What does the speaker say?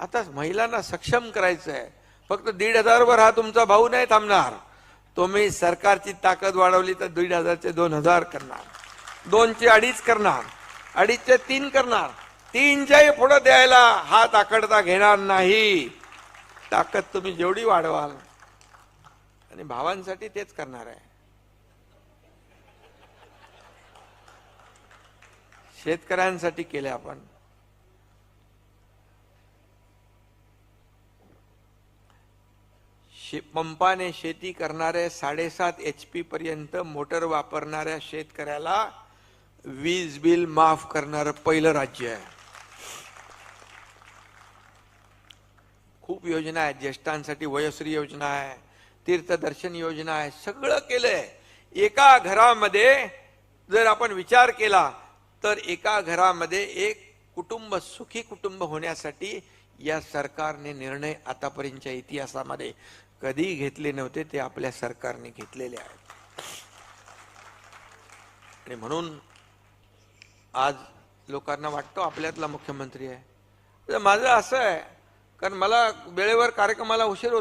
आता महिलांना सक्षम करायचं आहे फक्त दीड हजारवर हा तुमचा भाऊ नाही थांबणार. तुम्ही सरकारची ताकद वाढवली तर दीड हजारचे दोन हजार करणार. दोनचे अडीच करणार. अडीचचे तीन करणार. तीनच्याही पुढं द्यायला हात आकडता घेणार नाही. ताकद तुम्ही जेवढी वाढवाल आणि भावांसाठी तेच करणार आहे. शेतकऱ्यांसाठी केले आपण. शे पंपाने शेती करणाऱ्या साडेसात एच पी पर्यंत मोटर वापरणाऱ्या शेतकऱ्याला वीज बिल माफ करणारं पहिलं राज्य आहे. खूप योजना आहेत ज्येष्ठांसाठी वयश्री योजना आहे तीर्थदर्शन योजना आहे सगळं केलंय. एका घरामध्ये जर आपण विचार केला तर एका घरामध्ये एक कुटुंब सुखी कुटुंब होण्यासाठी या सरकारने निर्णय आतापर्यंतच्या इतिहासामध्ये कधी घेतले नव्हते ते आपल्या सरकारने घेतलेले आहेत. आणि म्हणून आज लोकांना वाटतो आपल्यातला मुख्यमंत्री आहे. तर माझं असं आहे कारण मला वेळेवर कार्यक्रमाला उशीर होतो